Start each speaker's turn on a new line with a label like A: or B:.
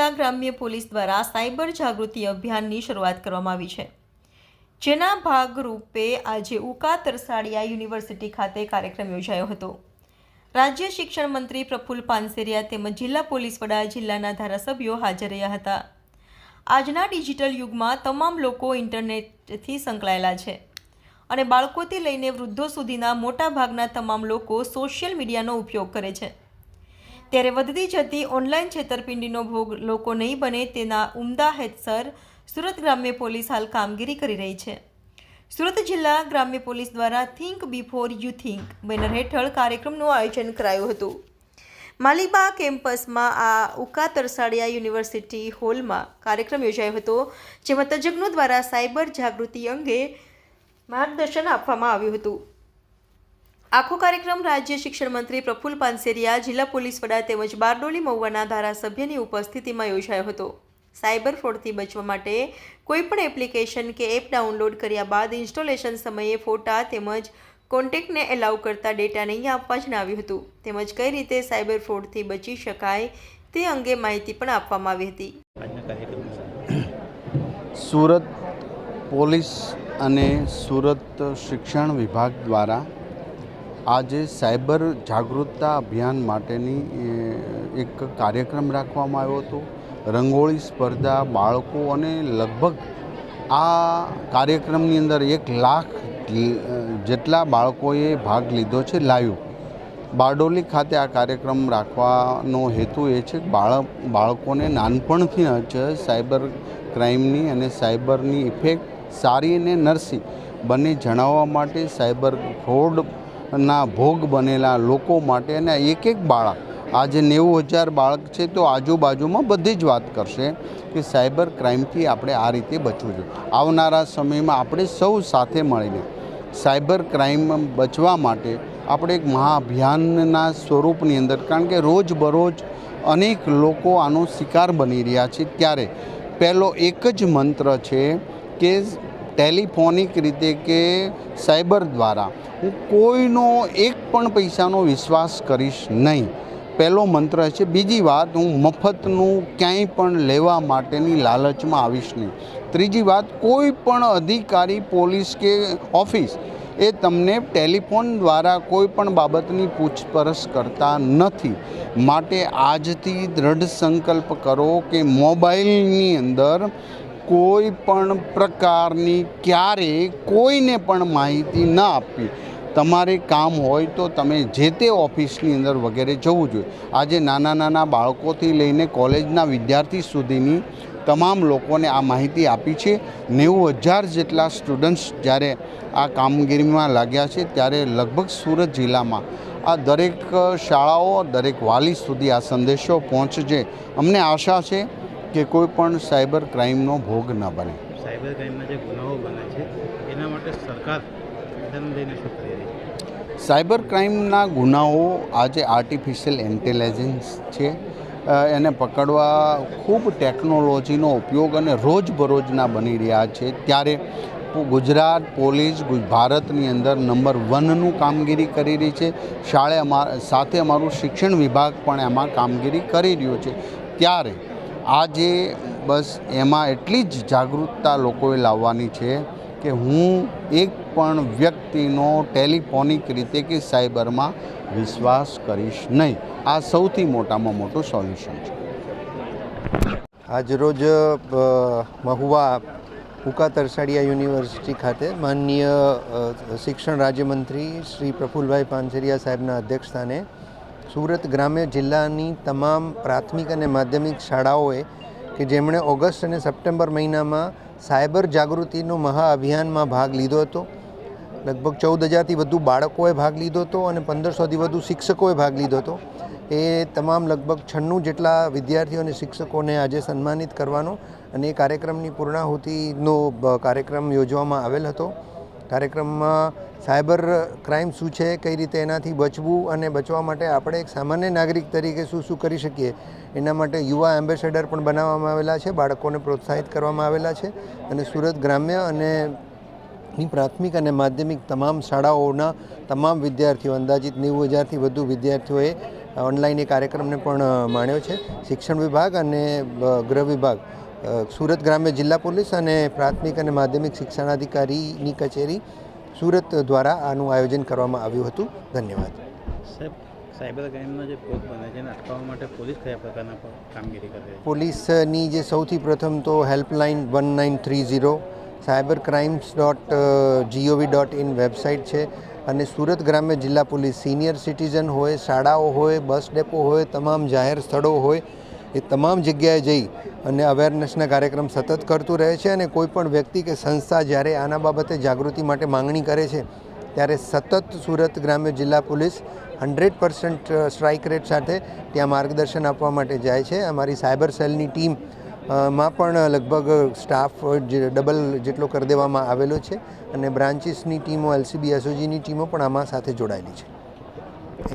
A: જિલ્લા ગ્રામ્ય પોલીસ દ્વારા સાયબર જાગૃતિ અભિયાનની શરૂઆત કરવામાં આવી છે. જેના ભાગરૂપે આજે ઉકા તરસાડિયા યુનિવર્સિટી ખાતે કાર્યક્રમ યોજાયો હતો. રાજ્ય શિક્ષણ મંત્રી પ્રફુલ પાનસેરિયા તેમજ જિલ્લા પોલીસ વડા જિલ્લાના ધારાસભ્યો હાજર રહ્યા હતા. આજના ડિજિટલ યુગમાં તમામ લોકો ઇન્ટરનેટથી સંકળાયેલા છે અને બાળકોથી લઈને વૃદ્ધો સુધીના મોટા ભાગના તમામ લોકો સોશિયલ મીડિયાનો ઉપયોગ કરે છે. ત્યારે વધતી જતી ઓનલાઈન છેતરપિંડીનો ભોગ લોકો નહીં બને તેના ઉમદા હેતસર સુરત ગ્રામ્ય પોલીસ હાલ કામગીરી કરી રહી છે. સુરત જિલ્લા ગ્રામ્ય પોલીસ દ્વારા think before you think banner હેઠળ કાર્યક્રમનું આયોજન કરાયું હતું. માલિબા કેમ્પસમાં આ ઉકા તરસાડિયા યુનિવર્સિટી હોલમાં કાર્યક્રમ યોજાયો હતો, જેમાં તજજ્ઞો દ્વારા સાયબર જાગૃતિ અંગે માર્ગદર્શન આપવામાં આવ્યું હતું. આખો કાર્યક્રમ રાજ્ય શિક્ષણ મંત્રી પ્રફુલ પાનસેરિયા જિલ્લા પોલીસ વડા તેમજ બારડોલી મહુવાના ધારાસભ્યની ઉપસ્થિતિમાં યોજાયો હતો. સાયબર ફ્રોડથી બચવા માટે કોઈપણ એપ્લિકેશન કે એપ ડાઉનલોડ કર્યા બાદ ઇન્સ્ટોલેશન સમયે ફોટા તેમજ કોન્ટેક્ટને એલાઉ કરતા ડેટા નહીં આપવા જણાવ્યું હતું. તેમજ કઈ રીતે સાયબર ફ્રોડથી બચી શકાય તે અંગે માહિતી પણ આપવામાં આવી હતી.
B: સુરત પોલીસ અને સુરત શિક્ષણ વિભાગ દ્વારા આજે સાયબર જાગૃતતા અભિયાન માટેની એક કાર્યક્રમ રાખવામાં આવ્યો હતો. રંગોળી સ્પર્ધા, બાળકો અને લગભગ આ કાર્યક્રમની અંદર એક લાખ જેટલા બાળકોએ ભાગ લીધો છે લાઈવ. બારડોલી ખાતે આ કાર્યક્રમ રાખવાનો હેતુ એ છે કે બાળક બાળકોને નાનપણથી જ સાયબર ક્રાઇમની અને સાયબરની ઇફેક્ટ સારી અને નરસી બંને જણાવવા માટે સાયબર ફ્રોડના ભોગ બનેલા લોકો માટે અને એક એક બાળક, આજે નેવું હજાર બાળક છે તો આજુબાજુમાં બધી જ વાત કરશે કે સાયબર ક્રાઇમથી આપણે આ રીતે બચવું જોઈએ. આવનારા સમયમાં આપણે સૌ સાથે મળીને સાયબર ક્રાઇમ બચવા માટે આપણે એક મહાઅભિયાનના સ્વરૂપની અંદર, કારણ કે રોજબરોજ અનેક લોકો આનો શિકાર બની રહ્યા છે. ત્યારે પહેલો એક જ મંત્ર છે કે ટેલિફોનિક રીતે કે સાયબર દ્વારા. હું કોઈનો એક પણ પૈસાનો વિશ્વાસ કરીશ નહીં. પહેલો મંત્ર છે, બીજી વાત, હું મફતનું ક્યાંય પણ લેવા માટેની લાલચમાં આવીશ નહીં. ત્રીજી વાત, કોઈ પણ અધિકારી, પોલીસ કે ઓફિસ એ તમને ટેલિફોન દ્વારા કોઈ પણ બાબતની પૂછપરછ કરતા નથી. માટે આજથી દ્રઢ સંકલ્પ કરો કે મોબાઈલની અંદર કોઈ પણ પ્રકારની ક્યારે કોઈને પણ માહિતી ન આપવી. તમારે કામ હોય તો તમે જે તે ઓફિસની અંદર વગેરે જવું જોઈએ. આજે નાના નાના બાળકોથી લઈને કોલેજના વિદ્યાર્થી સુધીની તમામ લોકોને આ માહિતી આપી છે. નેવું હજાર જેટલા સ્ટુડન્ટ્સ જ્યારે આ કામગીરીમાં લાગ્યા છે ત્યારે લગભગ સુરત જિલ્લામાં આ દરેક શાળાઓ, દરેક વાલી સુધી આ સંદેશો પહોંચજે. અમને આશા છે કે કોઈ પણ સાયબર ક્રાઇમનો ભોગ ન બને.
C: સાયબર ક્રાઇમના જે ગુનાઓ બને છે એના માટે સરકાર લઈને શું કરી રહી છે?
B: સાયબર ક્રાઇમના ગુનાઓ આજે આર્ટિફિશિયલ ઇન્ટેલિજન્સ છે. એને પકડવા ખૂબ ટેકનોલોજીનો ઉપયોગ અને રોજબરોજના બની રહ્યા છે. ત્યારે ગુજરાત પોલીસ ભારતની અંદર નંબર વનનું કામગીરી કરી રહી છે. શાળે અમારા સાથે અમારું શિક્ષણ વિભાગ પણ એમાં કામગીરી કરી રહ્યો છે. ત્યારે આજે બસ એમાં એટલી જ જાગૃતતા લોકોએ લાવવાની છે કે હું એક પણ વ્યક્તિનો ટેલિફોનિક રીતે કે સાયબરમાં વિશ્વાસ કરીશ નહીં. આ સૌથી મોટામાં મોટું સોલ્યુશન છે.
D: આજરોજ મહુવા ઉકા તરસાડિયા યુનિવર્સિટી ખાતે માનનીય શિક્ષણ રાજ્યમંત્રી શ્રી પ્રફુલભાઈ પાનસરિયા સાહેબના અધ્યક્ષસ્થાને સુરત ગ્રામ્ય જિલ્લાની તમામ પ્રાથમિક અને માધ્યમિક શાળાઓએ કે જેમણે ઓગસ્ટ અને સપ્ટેમ્બર મહિનામાં સાયબર જાગૃતિનો મહાઅભિયાનમાં ભાગ લીધો હતો. લગભગ ચૌદ હજારથી વધુ બાળકોએ ભાગ લીધો હતો અને પંદરસોથી વધુ શિક્ષકોએ ભાગ લીધો હતો. એ તમામ લગભગ છન્નું જેટલા વિદ્યાર્થીઓ અને શિક્ષકોને આજે સન્માનિત કરવાનો અને એ કાર્યક્રમની પૂર્ણાહુતિનો કાર્યક્રમ યોજવામાં આવેલ હતો. કાર્યક્રમમાં સાયબર ક્રાઇમ શું છે, કઈ રીતે એનાથી બચવું અને બચવા માટે આપણે એક સામાન્ય નાગરિક તરીકે શું શું કરી શકીએ, એના માટે યુવા એમ્બેસેડર પણ બનાવવામાં આવેલા છે, બાળકોને પ્રોત્સાહિત કરવામાં આવેલા છે અને સુરત ગ્રામ્ય અને પ્રાથમિક અને માધ્યમિક તમામ શાળાઓના તમામ વિદ્યાર્થીઓ, અંદાજિત નેવું હજારથી વધુ વિદ્યાર્થીઓએ ઓનલાઈન એ કાર્યક્રમને પણ માણ્યો છે. શિક્ષણ વિભાગ અને ગૃહ વિભાગ. સુરત ગ્રામ્ય જિલ્લા પોલીસ અને પ્રાથમિક અને માધ્યમિક શિક્ષણાધિકારીની કચેરી સુરત દ્વારા આનું આયોજન કરવામાં આવ્યું હતું. ધન્યવાદ.
C: સાહેબ સાયબર ક્રાઇમનો જે ભોગ બને છે એને અટકાવવા માટે પોલીસ કયા પ્રકારના કામગીરી કરે છે?
D: પોલીસની જે સૌથી પ્રથમ તો helpline one nine three zero cyber crimes dot gov dot in website છે અને સુરત ગ્રામ્ય જિલ્લા પોલીસ સિનિયર સિટીઝન હોય શાળાઓ હોય બસ ડેપો હોય તમામ જાહેર સ્થળો હોય એ તમામ જગ્યાએ જઈ અને અવેરનેસના કાર્યક્રમ સતત કરતું રહે છે અને કોઈપણ વ્યક્તિ કે સંસ્થા જ્યારે આના બાબતે જાગૃતિ માટે માંગણી કરે છે, ત્યારે સતત સુરત ગ્રામ્ય જિલ્લા police hundred percent strike rate સાથે ત્યાં માર્ગદર્શન આપવા માટે જાય છે. અમારી સાયબર સેલની ટીમમાં પણ લગભગ સ્ટાફ ડબલ જેટલો કરી દેવામાં આવેલો છે અને બ્રાન્ચીસની ટીમો, એલસીબી, એસઓજીની ટીમો પણ આમાં સાથે જોડાયેલી છે.